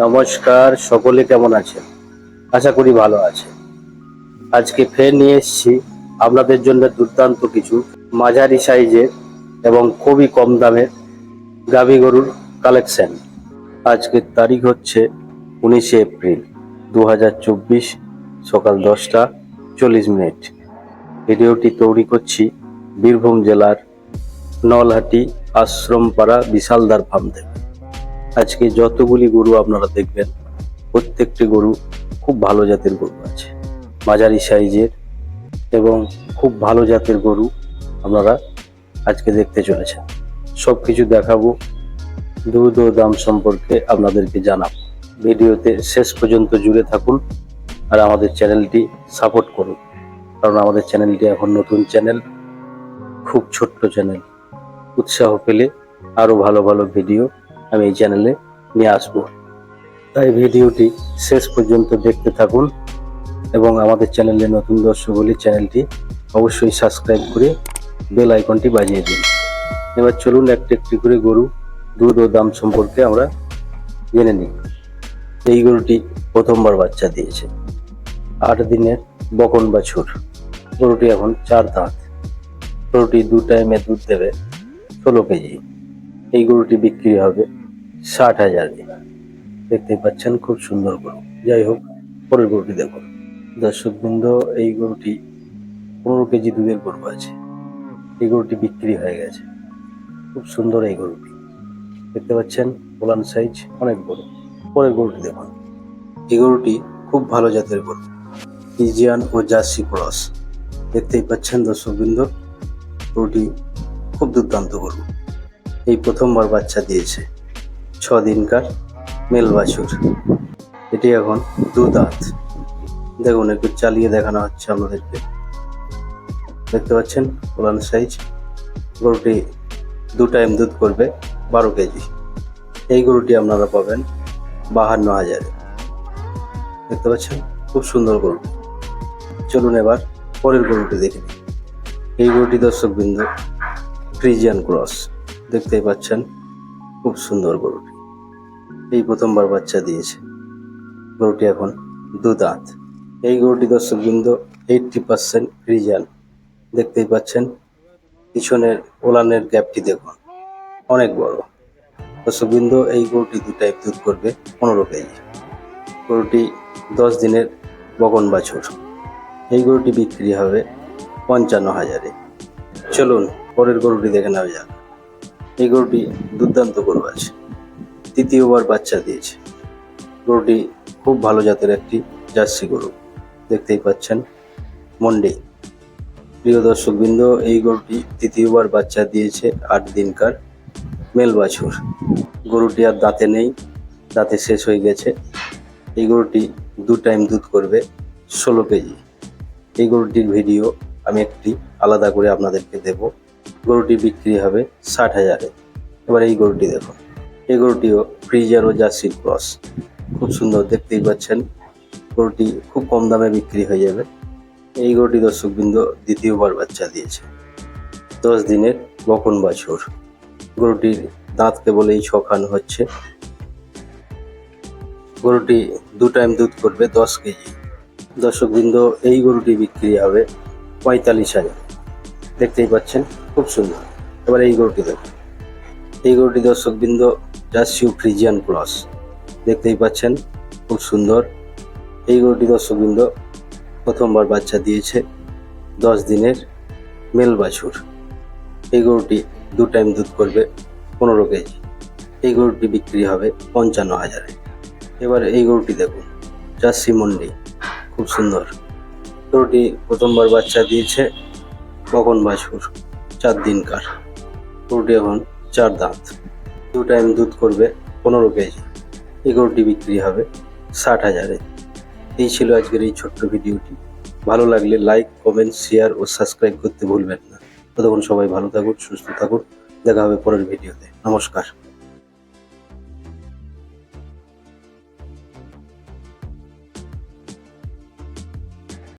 নমস্কার, সকলে কেমন আছেন? আশা করি ভালো আছে আজকে ফের নিয়ে এসেছি আপনাদের জন্য দুর্দান্ত কিছু মাঝারি সাইজের এবং খুবই কম দামের গাভী গরুর কালেকশন আজকের তারিখ হচ্ছে উনিশে এপ্রিল দু হাজার চব্বিশ, সকাল দশটা চল্লিশ মিনিট। ভিডিওটি তৈরি করছি বীরভূম জেলার নলহাটি আশ্রমপাড়া বিশালদার ফার্ম থেকে। আজকে যতগুলি গরু আপনারা দেখবেন, প্রত্যেকটি গরু খুব ভালো জাতের গরু আছে, মাঝারি সাইজের এবং খুব ভালো জাতের গরু আপনারা আজকে দেখতে চলেছেন। সব কিছু দেখাবো দুধ ও দাম সম্পর্কে আপনাদেরকে জানাব। ভিডিওতে শেষ পর্যন্ত জুড়ে থাকুন আর আমাদের চ্যানেলটি সাপোর্ট করুন, কারণ আমাদের চ্যানেলটি এখন নতুন চ্যানেল, খুব ছোট্ট চ্যানেল। উৎসাহ পেলে আরও ভালো ভালো ভিডিও আমি এই চ্যানেলে নিয়ে আসব। তাই ভিডিওটি শেষ পর্যন্ত দেখতে থাকুন এবং আমাদের চ্যানেলে নতুন দর্শক হলে চ্যানেলটি অবশ্যই সাবস্ক্রাইব করে বেল আইকনটি বাজিয়ে দিন। এবার চলুন একটি একটি করে গরু দুধ ও দাম সম্পর্কে আমরা জেনে নিই। এই গরুটি প্রথমবার বাচ্চা দিয়েছে। আট দিনের বকন বাছুর গরুটি এখন চার দাঁত। গরুটি দু টাইমে দুধ দেবে ষোলো কেজি। এই গরুটি বিক্রি হবে ষাট হাজারে দেখতেই পাচ্ছেন, খুব সুন্দর গরু। যাই হোক, পরের গরুটি দেখুন। দর্শক বৃন্দ এই গরুটি পনেরো কেজি দুধের গরু আছে। এই গরুটি বিক্রি হয়ে গেছে। খুব সুন্দর এই গরুটি। দেখতে পাচ্ছেন পোলান সাইজ অনেক বড়। পরের গরুটি দেখুন। এই গরুটি খুব ভালো জাতের গরু। ইজিয়ান ও জার্সি ক্রস। দেখতেই পাচ্ছেন, দর্শকবৃন্দ, গরুটি খুব দুর্দান্ত গরু। এই প্রথমবার বাচ্চা দিয়েছে। ছ দিনকার মেল বাছুর। এটি এখন দু দাঁত দেখুন, একটু চালিয়ে দেখানো হচ্ছে আমাদেরকে দেখতে পাচ্ছেন ওলান সাইজ। গরুটি দু টাইম দুধ করবে বারো কেজি। এই গরুটি আপনারা পাবেন বাহান্ন হাজারে। দেখতে পাচ্ছেন, খুব সুন্দর গরু। চলুন এবার পরের গরুটি দেখে নিই। এই গরুটি দর্শকবৃন্দ ফ্রিজিয়ান ক্রস দেখতেই পাচ্ছেন, খুব সুন্দর গরুটি। এই প্রথমবার বাচ্চা দিয়েছে। গরুটি এখন দু দাঁত। এই গরুটি দর্শকবৃন্দ এইটটি পার্সেন্ট ফ্রিজিয়ান দেখতেই পাচ্ছেন, পিছনের ওলানের গ্যাপটি দেখুন। অনেক বড়। দর্শকবৃন্দ, এই গরুটি দু টাইপ দুধ করবে, পনেরো কেজি। গরুটি দশ দিনের বগন বাছুর। এই গরুটি বিক্রি হবে পঞ্চান্ন হাজারে। চলুন, পরের গরুটি দেখে নেওয়া যাক। এই গরুটি দুর্দান্ত গরু আছে। তৃতীয়বার বাচ্চা দিয়েছে। গরুটি খুব ভালো জাতের একটি জার্সি গরু। দেখতেই পাচ্ছেন, মন্ডি। প্রিয় দর্শকবৃন্দ, এই গরুটি তৃতীয়বার বাচ্চা দিয়েছে আট দিনকার মেল বাছুর গরুটি আর দাঁতে নেই, দাঁতে শেষ হয়ে গেছে। এই গরুটি দু টাইম দুধ করবে ষোলো কেজি। এই গরুটির ভিডিও আমি একটি আলাদা করে আপনাদেরকে দেব। গরুটি বিক্রি হবে ষাট হাজারে। এবার এই গরুটি দেখুন। এই গরুটিও ফ্রিজার ও জার্সির ক্রস। খুব সুন্দর, দেখতেই পাচ্ছেন। গরুটি খুব কম দামে বিক্রি হয়ে যাবে। এই গরুটি দর্শকবৃন্দ দ্বিতীয়বার বাচ্চা দিয়েছে। দশ দিনের বকন বাছুর। গরুটির দাঁত কেবল এই ছখান হচ্ছে। গরুটি দু টাইম দুধ করবে দশ কেজি। দর্শকবৃন্দ, এই গরুটি বিক্রি হবে পঁয়তাল্লিশ হাজার। দেখতেই পাচ্ছেন, খুব সুন্দর। এবার এই গরুটি দেখুন। এই গরুটি দর্শকবৃন্দ জার্সিউ ফ্রিজিয়ান ক্রস দেখতেই পাচ্ছেন, খুব সুন্দর। এই গরুটি দর্শকবৃন্দ প্রথমবার বাচ্চা দিয়েছে দশ দিনের মেল বাছুর। এই গরুটি দু টাইম দুধ করবে, পনেরো কেজি। এই গরুটি বিক্রি হবে পঞ্চান্ন হাজারে। এবার এই গরুটি দেখুন, জার্সি মন্ডি, খুব সুন্দর। গরুটি প্রথমবার বাচ্চা দিয়েছে বকন বাছুর, চার দিনকার। গরুটি এখন চার দাঁত। দু টাইম দুধ করবে, পনেরো কেজি। এই বিক্রি হবে ষাট হাজারে। এই ছিল আজকের এই ছোট্ট ভিডিওটি। ভালো লাগলে লাইক, কমেন্ট, শেয়ার ও সাবস্ক্রাইব করতে ভুলবেন না। ততক্ষণ সবাই ভালো থাকুন, সুস্থ থাকুন। দেখা হবে পরের ভিডিওতে। নমস্কার।